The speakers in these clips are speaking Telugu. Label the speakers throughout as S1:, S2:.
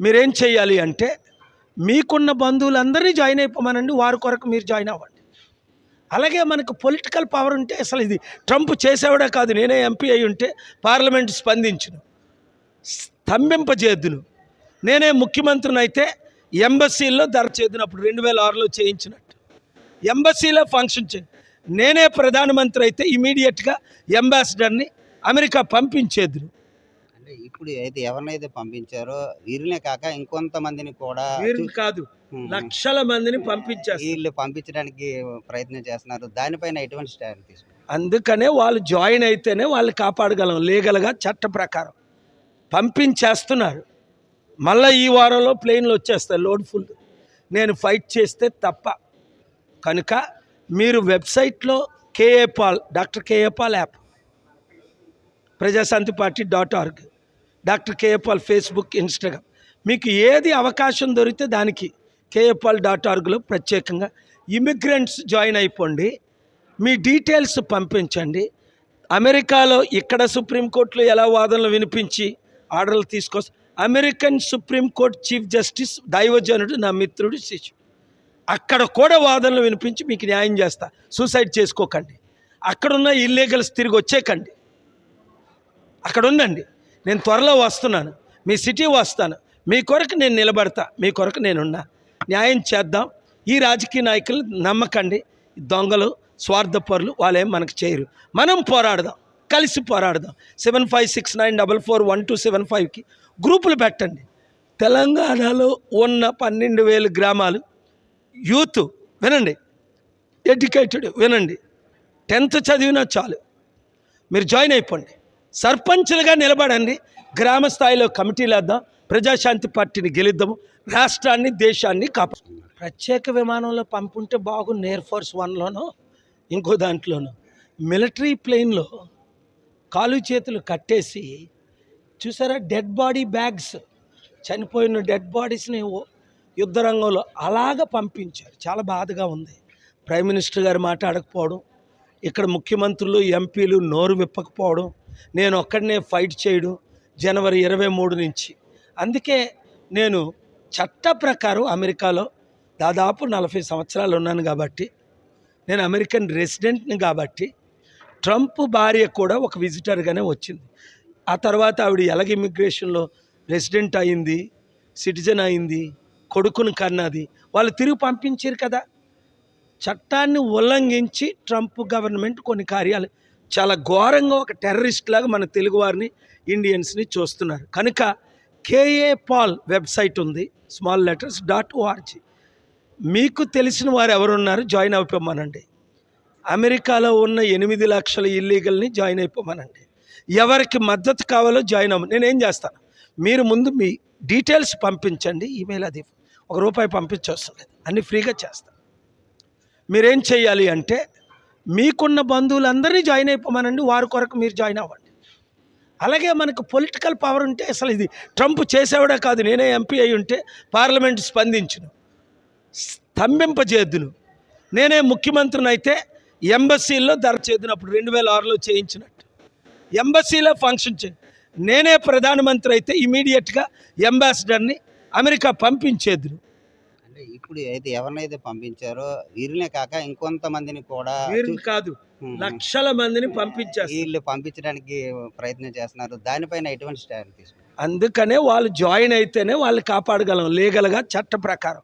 S1: మీరేం చేయాలి అంటే మీకున్న బంధువులందరినీ జాయిన్ అయిపోమనండి వారి కొరకు మీరు జాయిన్ అవ్వండి. అలాగే మనకు పొలిటికల్ పవర్ ఉంటే అసలు ఇది ట్రంప్ చేసేవాడే కాదు నేనే ఎంపీ అయి ఉంటే పార్లమెంట్ స్పందించును. స్తంభింపజేద్దును. నేనే ముఖ్యమంత్రిని అయితే ఎంబసీల్లో ధర చేద్దినప్పుడు రెండు వేల ఆరులో చేయించినట్టు. ఎంబసీలో ఫంక్షన్ చే నేనే ప్రధానమంత్రి అయితే ఇమీడియట్గా అంబాసిడర్ని అమెరికా పంపించేద్దును.
S2: అంటే ఇప్పుడు అయితే ఎవరినైతే పంపించారో వీరినే కాక ఇంకొంతమందిని కూడా
S1: కాదు లక్షల మందిని పంపించేస్తారు.
S2: వీళ్ళు పంపించడానికి ప్రయత్నం చేస్తున్నారు. దానిపైన ఎటువంటి స్టాండ్ తీసుకుంటారు?
S1: అందుకనే వాళ్ళు జాయిన్ అయితేనే వాళ్ళు కాపాడగలం. లీగల్గా చట్ట ప్రకారం పంపించేస్తున్నారు. మళ్ళీ ఈ వారంలో ప్లేన్లు వచ్చేస్తాయి లోడ్ ఫుల్. నేను ఫైట్ చేస్తే తప్ప. కనుక మీరు వెబ్సైట్లో K A Paul doctor K A Paul app Prajashanti party dot org doctor KA Paul Facebook Instagram. మీకు ఏది అవకాశం దొరికితే దానికి కేఏపాల్ డాట్ ఆర్గ్లో ప్రత్యేకంగా ఇమిగ్రెంట్స్ జాయిన్ అయిపోండి. మీ డీటెయిల్స్ పంపించండి. అమెరికాలో ఇక్కడ సుప్రీంకోర్టులో ఎలా వాదనలు వినిపించి ఆర్డర్లు తీసుకొస్తా అమెరికన్ సుప్రీంకోర్టు చీఫ్ జస్టిస్ దైవజనుడు నా మిత్రుడు శిష్యుడు. అక్కడ కూడా వాదనలు వినిపించి మీకు న్యాయం చేస్తా. సూసైడ్ చేసుకోకండి. అక్కడున్న ఇల్లీగల్స్ తిరిగి వచ్చేకండి అక్కడ ఉందండి నేను త్వరలో వస్తున్నాను. మీ సిటీ వస్తాను. మీ కొరకు నేను నిలబడతా. మీ కొరకు నేనున్నా. న్యాయం చేద్దాం. ఈ రాజకీయ నాయకులు నమ్మకండి. దొంగలు స్వార్థపరులు వాళ్ళేం మనకు చేయరు. మనం పోరాడదాం. కలిసి పోరాడదాం. Seven five six nine double four one two seven ఫైవ్కి గ్రూపులు పెట్టండి. తెలంగాణలో ఉన్న పన్నెండు వేలు గ్రామాలు యూత్ వినండి. ఎడ్యుకేటెడ్ వినండి. టెన్త్ చదివినా చాలు. మీరు జాయిన్ అయిపోండి. సర్పంచులుగా నిలబడండి. గ్రామ స్థాయిలో కమిటీలు వేద్దాం. ప్రజాశాంతి పార్టీని గెలిద్దాము. రాష్ట్రాన్ని దేశాన్ని కాపా ప్రత్యేక విమానంలో పంపుంటే బాగుంది ఎయిర్ ఫోర్స్ వన్లోనో ఇంకో దాంట్లోనో. మిలిటరీ ప్లేన్లో కాలు చేతులు కట్టేసి చూసారా డెడ్ బాడీ బ్యాగ్స్ చనిపోయిన డెడ్ బాడీస్ని యుద్ధ రంగంలో అలాగ పంపించారు. చాలా బాధగా ఉంది. ప్రైమ్ మినిస్టర్ గారు మాట్లాడకపోవడం ఇక్కడ ముఖ్యమంత్రులు ఎంపీలు నోరు విప్పకపోవడం నేను ఒక్కడనే ఫైట్ చేయడం జనవరి ఇరవై మూడు నుంచి. అందుకే నేను చట్ట ప్రకారం అమెరికాలో దాదాపు నలభై సంవత్సరాలు ఉన్నాను కాబట్టి నేను అమెరికన్ రెసిడెంట్ని కాబట్టి ట్రంప్ భార్య కూడా ఒక విజిటర్గానే వచ్చింది. ఆ తర్వాత ఆవిడ ఎలాగ ఇమిగ్రేషన్లో రెసిడెంట్ అయింది సిటిజన్ అయింది కొడుకును కన్నది వాళ్ళు తిరిగి పంపించారు కదా. చట్టాన్ని ఉల్లంఘించి ట్రంప్ గవర్నమెంట్ కొన్ని కార్యాలు చాలా ఘోరంగా ఒక టెర్రరిస్ట్ లాగా మన తెలుగువారిని ఇండియన్స్ని చూస్తున్నారు. కనుక కేఏ పాల్ వెబ్సైట్ ఉంది small letters dot O R G మీకు తెలిసిన వారు ఎవరున్నారు? జాయిన్ అయిపోమనండి. అమెరికాలో ఉన్న ఎనిమిది లక్షల ఇల్లీగల్ని జాయిన్ అయిపోమనండి. ఎవరికి మద్దతు కావాలో జాయిన్ అవ్వ నేనేం చేస్తాను? మీరు ముందు మీ డీటెయిల్స్ పంపించండి ఈమెయిల్ అది. ఒక రూపాయి పంపించవసరం లేదు. అన్నీ ఫ్రీగా చేస్తాను. మీరేం చేయాలి అంటే మీకున్న బంధువులందరినీ జాయిన్ అయిపోమనండి వారి కొరకు మీరు జాయిన్ అవ్వండి. అలాగే మనకు పొలిటికల్ పవర్ ఉంటే అసలు ఇది ట్రంప్ చేసేవాడే కాదు నేనే ఎంపీ అయి ఉంటే పార్లమెంట్ స్పందించును. స్తంభింపజేద్దును. నేనే ముఖ్యమంత్రిని అయితే ఎంబసీల్లో ధర చేద్దినప్పుడు రెండు వేల ఆరులో చేయించినట్టు. ఎంబసీలో ఫంక్షన్ చే నేనే ప్రధానమంత్రి అయితే ఇమీడియట్గా అంబాసిడర్ని అమెరికా పంపించేద్దును.
S2: ఇప్పుడు అయితే ఎవరినైతే పంపించారో వీరినే కాక ఇంకొంతమందిని కూడా
S1: కాదు లక్షల మందిని పంపించేస్తారు.
S2: వీళ్ళు పంపించడానికి ప్రయత్నం చేస్తున్నారు. దానిపైన ఎటువంటి స్టాండ్ తీసుకుంటారు?
S1: అందుకనే వాళ్ళు జాయిన్ అయితేనే వాళ్ళు కాపాడగలం లీగల్గా చట్ట ప్రకారం.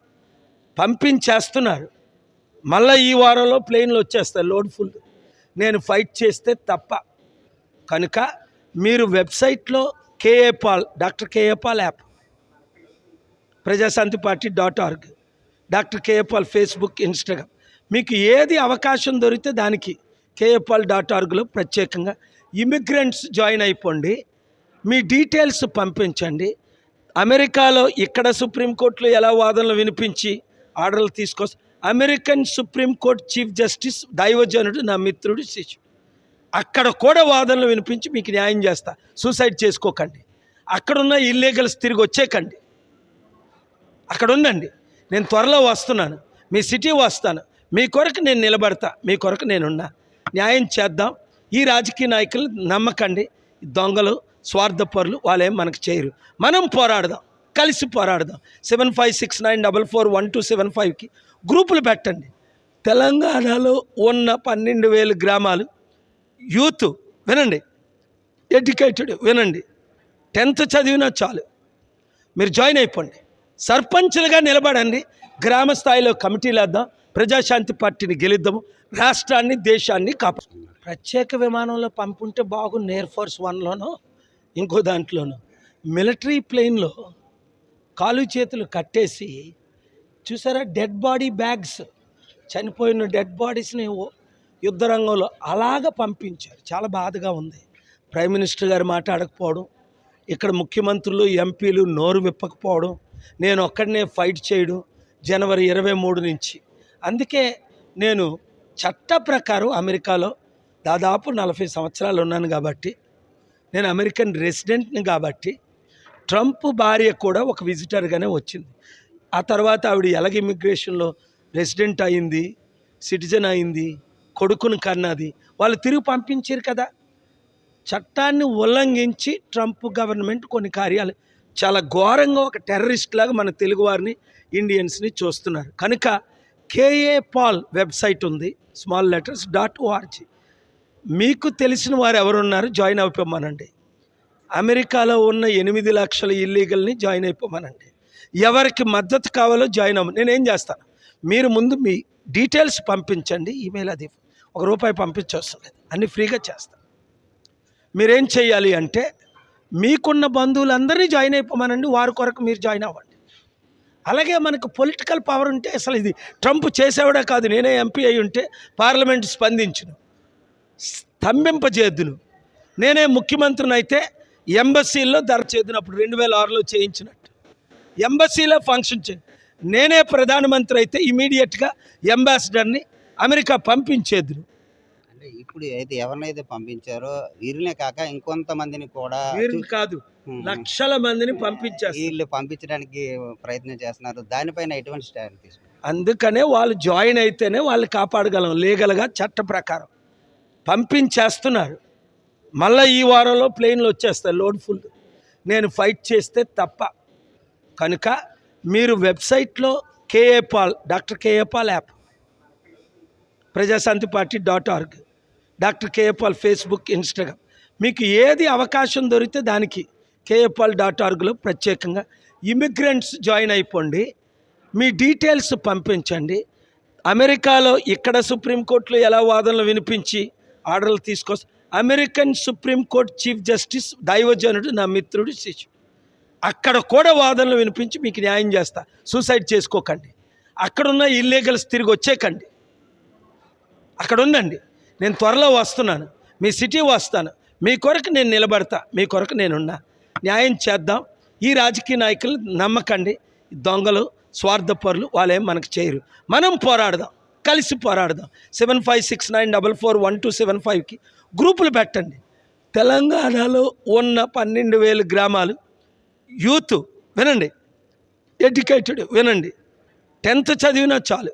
S1: పంపించేస్తున్నారు. మళ్ళీ ఈ వారంలో ప్లేన్లు వచ్చేస్తాయి లోడ్ ఫుల్. నేను ఫైట్ చేస్తే తప్ప. కనుక మీరు వెబ్సైట్లో K A Paul doctor K A Paul app Prajashanti party dot org doctor KA Paul Facebook Instagram. మీకు ఏది అవకాశం దొరికితే దానికి కేఏపాల్ డాట్ ఆర్గ్లో ప్రత్యేకంగా ఇమిగ్రెంట్స్ జాయిన్ అయిపోండి. మీ డీటెయిల్స్ పంపించండి. అమెరికాలో ఇక్కడ సుప్రీంకోర్టులో ఎలా వాదనలు వినిపించి ఆర్డర్లు తీసుకొస్తా అమెరికన్ సుప్రీంకోర్టు చీఫ్ జస్టిస్ దైవజనుడు నా మిత్రుడు శిష్యుడు. అక్కడ కూడా వాదనలు వినిపించి మీకు న్యాయం చేస్తా. సూసైడ్ చేసుకోకండి. అక్కడున్న ఇల్లీగల్స్ తిరిగి వచ్చేకండి అక్కడ ఉందండి నేను త్వరలో వస్తున్నాను. మీ సిటీ వస్తాను. మీ కొరకు నేను నిలబడతా. మీ కొరకు నేనున్నా. న్యాయం చేద్దాం. ఈ రాజకీయ నాయకులు నమ్మకండి. దొంగలు స్వార్థపరులు వాళ్ళేం మనకు చేయరు. మనం పోరాడదాం. కలిసి పోరాడదాం. Seven five six nine double four one two seven ఫైవ్కి గ్రూపులు పెట్టండి. తెలంగాణలో ఉన్న పన్నెండు వేలు గ్రామాలు యూత్ వినండి. ఎడ్యుకేటెడ్ వినండి. టెన్త్ చదివినా చాలు. మీరు జాయిన్ అయిపోండి. సర్పంచ్లుగా నిలబడండి. గ్రామ స్థాయిలో కమిటీలు వేద్దాం. ప్రజాశాంతి పార్టీని గెలిద్దాము. రాష్ట్రాన్ని దేశాన్ని కాపా ప్రత్యేక విమానంలో పంపుంటే బాగుంది ఎయిర్ ఫోర్స్ వన్లోనో ఇంకో దాంట్లోనో. మిలిటరీ ప్లేన్లో కాలు చేతులు కట్టేసి చూసారా? డెడ్ బాడీ బ్యాగ్స్ చనిపోయిన డెడ్ బాడీస్ని యుద్ధ రంగంలో అలాగ పంపించారు. చాలా బాధగా ఉంది. ప్రైమ్ మినిస్టర్ గారు మాట్లాడకపోవడం ఇక్కడ ముఖ్యమంత్రులు ఎంపీలు నోరు విప్పకపోవడం నేను ఒక్కడనే ఫైట్ చేయడం జనవరి ఇరవై మూడు నుంచి. అందుకే నేను చట్ట ప్రకారం అమెరికాలో దాదాపు నలభై సంవత్సరాలు ఉన్నాను కాబట్టి నేను అమెరికన్ రెసిడెంట్ని కాబట్టి ట్రంప్ భార్య కూడా ఒక విజిటర్గానే వచ్చింది. ఆ తర్వాత ఆవిడ ఎలాగ ఇమిగ్రేషన్లో రెసిడెంట్ అయింది సిటిజన్ అయింది కొడుకును కన్నది వాళ్ళు తిరిగి పంపించారు కదా. చట్టాన్ని ఉల్లంఘించి ట్రంప్ గవర్నమెంట్ కొన్ని కార్యాలు చాలా ఘోరంగా ఒక టెర్రరిస్ట్ లాగా మన తెలుగువారిని ఇండియన్స్ని చూస్తున్నారు. కనుక కేఏ పాల్ వెబ్సైట్ ఉంది small letters dot O R G మీకు తెలిసిన వారు ఎవరున్నారు? జాయిన్ అయిపోమనండి. అమెరికాలో ఉన్న ఎనిమిది లక్షల ఇల్లీగల్ని జాయిన్ అయిపోమనండి. ఎవరికి మద్దతు కావాలో జాయిన్ అవ్వ నేనేం చేస్తాను? మీరు ముందు మీ డీటెయిల్స్ పంపించండి ఈమెయిల్ అది ఒక రూపాయి పంపించవసరం లేదు. అన్నీ ఫ్రీగా చేస్తాను. మీరేం చేయాలి అంటే మీకున్న బంధువులందరినీ జాయిన్ అయిపోమనండి వారి కొరకు మీరు జాయిన్ అవ్వండి. అలాగే మనకు పొలిటికల్ పవర్ ఉంటే అసలు ఇది ట్రంప్ చేసేవాడే కాదు నేనే ఎంపీ అయి ఉంటే పార్లమెంట్ స్పందించును. స్తంభింపజేద్దును. నేనే ముఖ్యమంత్రిని అయితే ఎంబసీల్లో ధర చేద్దినప్పుడు రెండు వేల ఆరులో చేయించినట్టు. ఎంబసీలో ఫంక్షన్ చే నేనే ప్రధానమంత్రి అయితే ఇమీడియట్గా అంబాసిడర్ని అమెరికా పంపించేద్దును.
S2: అంటే ఇప్పుడు అయితే ఎవరినైతే పంపించారో వీరినే కాక ఇంకొంతమందిని కూడా
S1: వీరు కాదు లక్షల మందిని పంపించేస్తారు.
S2: వీళ్ళు పంపించడానికి ప్రయత్నం చేస్తున్నారు. దానిపైన ఎటువంటి స్టాండ్ తీసుకుంటారు?
S1: అందుకనే వాళ్ళు జాయిన్ అయితేనే వాళ్ళు కాపాడగలం. లీగల్గా చట్ట ప్రకారం పంపించేస్తున్నారు. మళ్ళీ ఈ వారంలో ప్లేన్లు వచ్చేస్తాయి లోడ్ ఫుల్. నేను ఫైట్ చేస్తే తప్ప. కనుక మీరు వెబ్సైట్లో K A Paul doctor K A Paul app Prajashanti party dot org doctor KA Paul Facebook Instagram. మీకు ఏది అవకాశం దొరికితే దానికి కేఏపాల్ డాట్ ఆర్గ్లో ప్రత్యేకంగా ఇమిగ్రెంట్స్ జాయిన్ అయిపోండి. మీ డీటెయిల్స్ పంపించండి. అమెరికాలో ఇక్కడ సుప్రీంకోర్టులో ఎలా వాదనలు వినిపించి ఆర్డర్లు తీసుకొస్తా అమెరికన్ సుప్రీంకోర్టు చీఫ్ జస్టిస్ దైవజనుడు నా మిత్రుడు శిష్యుడు. అక్కడ కూడా వాదనలు వినిపించి మీకు న్యాయం చేస్తా. సూసైడ్ చేసుకోకండి. అక్కడున్న ఇల్లీగల్స్ తిరిగి వచ్చేకండి అక్కడ ఉందండి నేను త్వరలో వస్తున్నాను. మీ సిటీ వస్తాను. మీ కొరకు నేను నిలబడతా. మీ కొరకు నేనున్నా. న్యాయం చేద్దాం. ఈ రాజకీయ నాయకులు నమ్మకండి. దొంగలు స్వార్థపరులు వాళ్ళేం మనకు చేయరు. మనం పోరాడదాం. కలిసి పోరాడదాం. Seven five six nine double four one two seven ఫైవ్కి గ్రూపులు పెట్టండి. తెలంగాణలో ఉన్న పన్నెండు వేల గ్రామాలు యూత్ వినండి. ఎడ్యుకేటెడ్ వినండి. టెన్త్ చదివినా చాలు.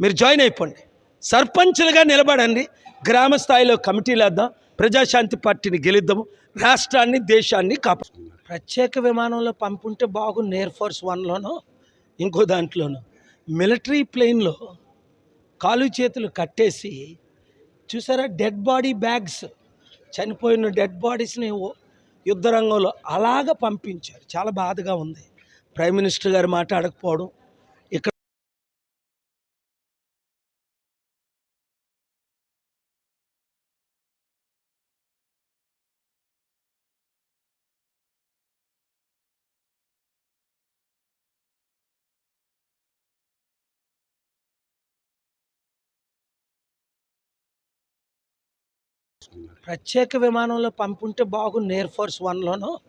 S1: మీరు జాయిన్ అయిపోండి. సర్పంచ్లుగా నిలబడండి. గ్రామ స్థాయిలో కమిటీలు వేద్దాం. ప్రజాశాంతి పార్టీని గెలిద్దాము. రాష్ట్రాన్ని దేశాన్ని కాపా ప్రత్యేక విమానంలో పంపుంటే బాగుంది ఎయిర్ ఫోర్స్ వన్లోనో ఇంకో దాంట్లోనో. మిలిటరీ ప్లేన్లో కాలు చేతులు కట్టేసి చూసారా డెడ్ బాడీ బ్యాగ్స్ చనిపోయిన డెడ్ బాడీస్ని ఓ- యుద్ధ రంగంలో అలాగ పంపించారు. చాలా బాధగా ఉంది. ప్రైమ్ మినిస్టర్ గారు మాట్లాడకపోవడం ప్రత్యేక విమానంలో పంపుంటే బాగుంది ఎయిర్ ఫోర్స్ వన్లోనో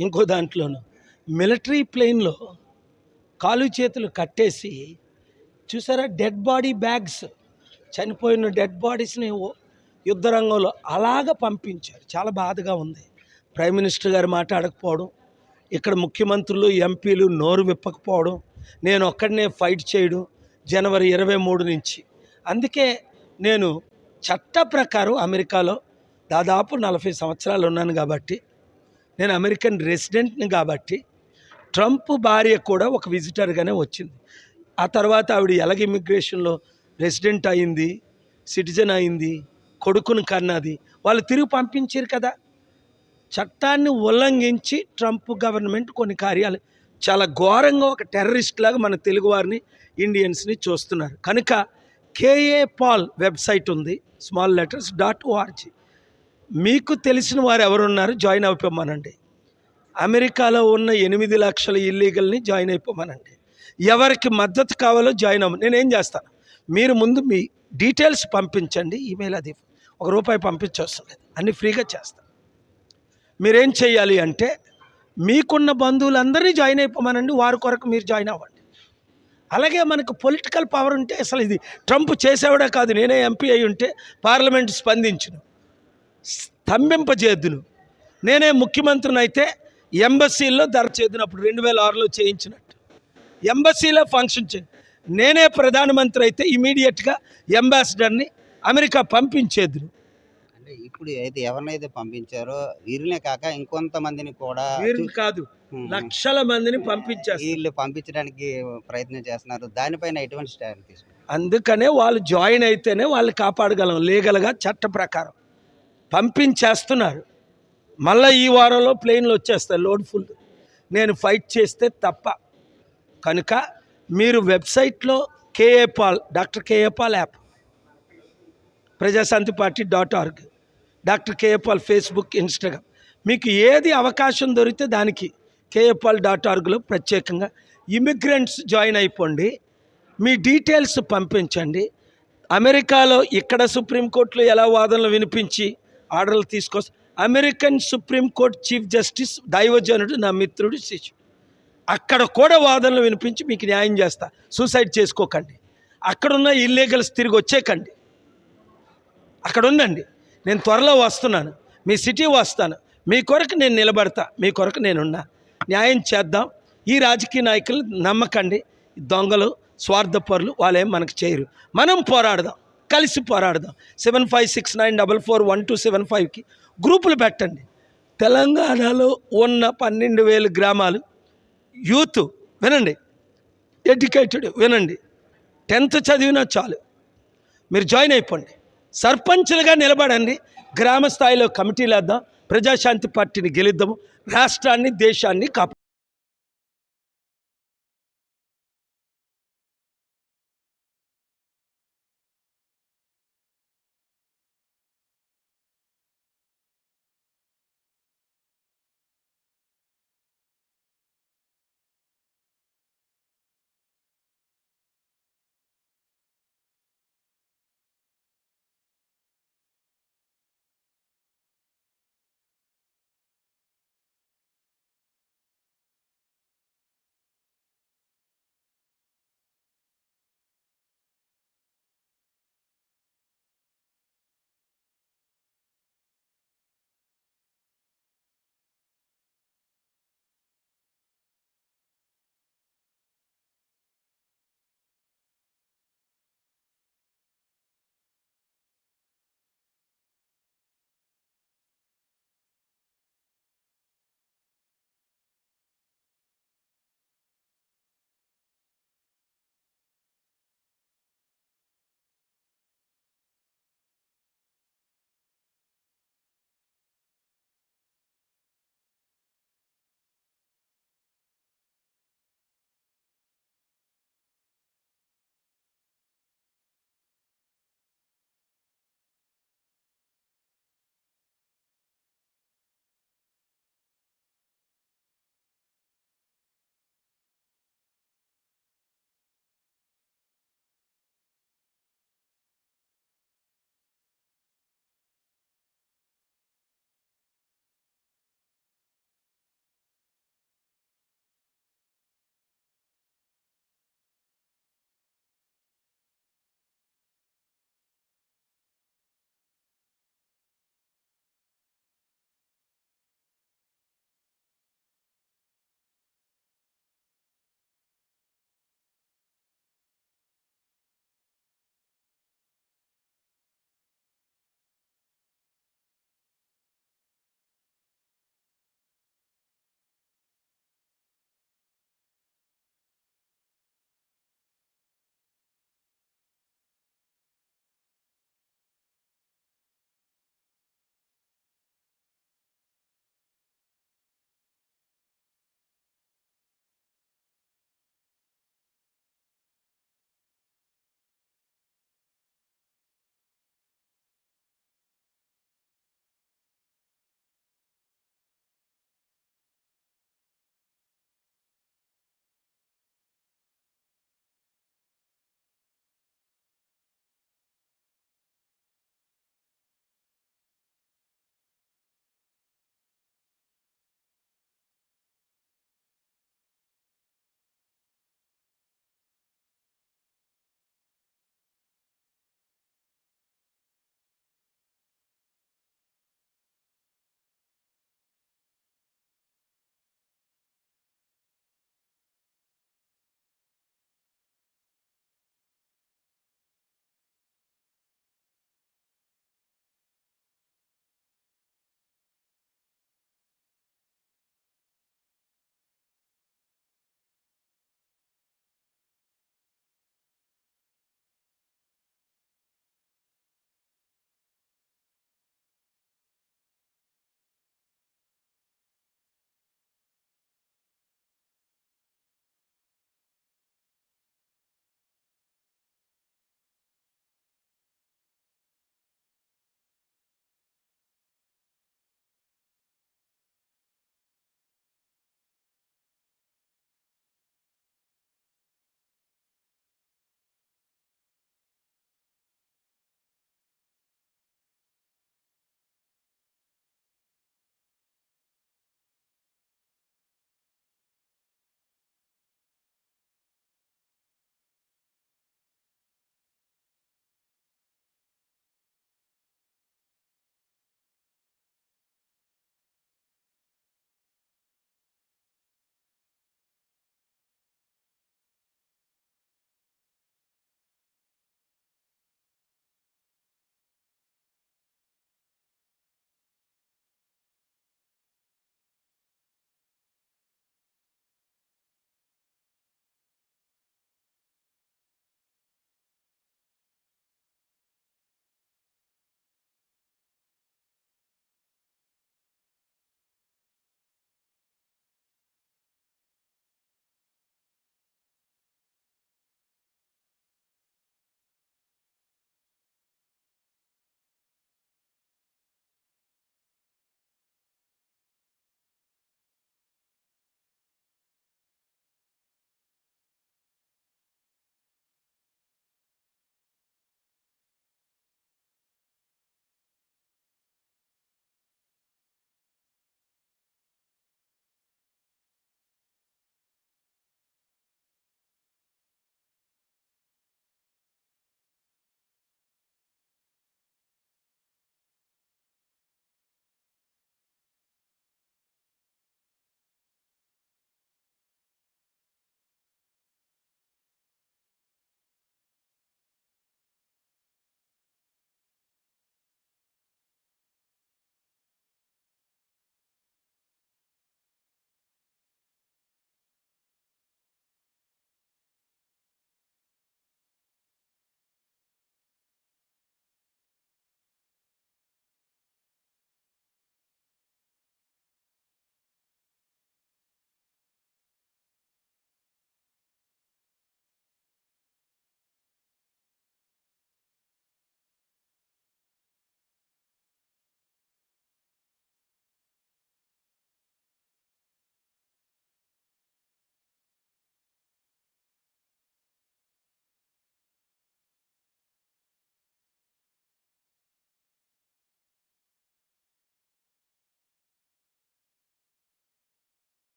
S1: ఇంకో దాంట్లోనో. మిలిటరీ ప్లేన్లో కాలు చేతులు కట్టేసి చూసారా డెడ్ బాడీ బ్యాగ్స్ చనిపోయిన డెడ్ బాడీస్ని యుద్ధ రంగంలో అలాగ పంపించారు. చాలా బాధగా ఉంది. ప్రైమ్ మినిస్టర్ గారు మాట్లాడకపోవడం ఇక్కడ ముఖ్యమంత్రులు ఎంపీలు నోరు విప్పకపోవడం నేను ఒక్కడనే ఫైట్ చేయడం జనవరి ఇరవై మూడు నుంచి. అందుకే నేను చట్ట ప్రకారం అమెరికాలో దాదాపు నలభై సంవత్సరాలు ఉన్నాను కాబట్టి నేను అమెరికన్ రెసిడెంట్ని కాబట్టి ట్రంప్ భార్య కూడా ఒక విజిటర్గానే వచ్చింది. ఆ తర్వాత ఆవిడ ఎలాగ ఇమిగ్రేషన్లో రెసిడెంట్ అయింది సిటిజన్ అయింది కొడుకును కన్నది వాళ్ళు తిరిగి పంపించారు కదా. చట్టాన్ని ఉల్లంఘించి ట్రంప్ గవర్నమెంట్ కొన్ని కార్యాలు చాలా ఘోరంగా ఒక టెర్రరిస్ట్ లాగా మన తెలుగు వారిని ఇండియన్స్ని చూస్తున్నారు. కనుక కేఏ పాల్ వెబ్సైట్ ఉంది small letters dot O R G మీకు తెలిసిన వారు ఎవరున్నారు జాయిన్ అయిపోమనండి. అమెరికాలో ఉన్న ఎనిమిది లక్షల ఇల్లీగల్ని జాయిన్ అయిపోమనండి. ఎవరికి మద్దతు కావాలో జాయిన్ అవ్వ నేనేం చేస్తాను మీరు ముందు మీ డీటెయిల్స్ పంపించండి ఈమెయిల్ అది ఒక రూపాయి పంపించవసరం లేదు అన్నీ ఫ్రీగా చేస్తాను మీరేం చేయాలి అంటే మీకున్న బంధువులందరినీ జాయిన్ అయిపోమనండి వారి కొరకు మీరు జాయిన్ అవ్వండి. అలాగే మనకు పొలిటికల్ పవర్ ఉంటే అసలు ఇది ట్రంప్ చేసేవాడే కాదు నేనే ఎంపీ అయి ఉంటే పార్లమెంట్ స్పందించును. స్తంభింపజేద్దును. నేనే ముఖ్యమంత్రిని అయితే ఎంబసీల్లో ధర చేద్దినప్పుడు రెండు వేల ఆరులో చేయించినట్టు. ఎంబసీలో ఫంక్షన్ చే నేనే ప్రధానమంత్రి అయితే ఇమీడియట్గా అంబాసిడర్ని అమెరికా పంపించేద్దును.
S2: అంటే ఇప్పుడు అయితే ఎవరినైతే పంపించారో వీరినే కాక ఇంకొంతమందిని కూడా
S1: వీరు కాదు. లక్షల మందిని పంపించేస్తారు.
S2: వీళ్ళు పంపించడానికి ప్రయత్నం చేస్తున్నారు. దానిపైన ఎటువంటి స్టాండ్ తీసుకుంటారు?
S1: అందుకనే వాళ్ళు జాయిన్ అయితేనే వాళ్ళు కాపాడగలం. లీగల్గా చట్ట ప్రకారం పంపించేస్తున్నారు. మళ్ళీ ఈ వారంలో ప్లేన్లు వచ్చేస్తాయి లోడ్ ఫుల్. నేను ఫైట్ చేస్తే తప్ప. కనుక మీరు వెబ్సైట్లో K A Paul doctor K A Paul app Prajashanti party dot org doctor K A Paul Facebook Instagram మీకు ఏది అవకాశం దొరికితే దానికి కేఏ పాల్ డాట్ ఆర్గ్లో ప్రత్యేకంగా ఇమిగ్రెంట్స్ జాయిన్ అయిపోండి. మీ డీటెయిల్స్ పంపించండి. అమెరికాలో ఇక్కడ సుప్రీంకోర్టులో ఎలా వాదనలు వినిపించి ఆర్డర్లు తీసుకొస్తా అమెరికన్ సుప్రీంకోర్టు చీఫ్ జస్టిస్ దైవజనుడు నా మిత్రుడు శిష్యుడు అక్కడ కూడా వాదనలు వినిపించి మీకు న్యాయం చేస్తా. సూసైడ్ చేసుకోకండి. అక్కడున్న ఇల్లీగల్స్ తిరిగి వచ్చేకండి అక్కడ ఉందండి నేను త్వరలో వస్తున్నాను. మీ సిటీ వస్తాను. మీ కొరకు నేను నిలబడతా. మీ కొరకు నేనున్నా. న్యాయం చేద్దాం. ఈ రాజకీయ నాయకులు నమ్మకండి. దొంగలు స్వార్థపరులు వాళ్ళేం మనకు చేయరు. మనం పోరాడదాం. కలిసి పోరాడదాం. Seven five six nine double four one two seven ఫైవ్కి గ్రూపులు పెట్టండి. తెలంగాణలో ఉన్న పన్నెండు వేలు గ్రామాలు యూత్ వినండి. ఎడ్యుకేటెడ్ వినండి. టెన్త్ చదివినా చాలు. మీరు జాయిన్ అయిపోండి. సర్పంచులుగా నిలబడండి. గ్రామ స్థాయిలో కమిటీలు వేద్దాం. ప్రజాశాంతి పార్టీని గెలుద్దాము. రాష్ట్రాన్ని దేశాన్ని కాపాడు.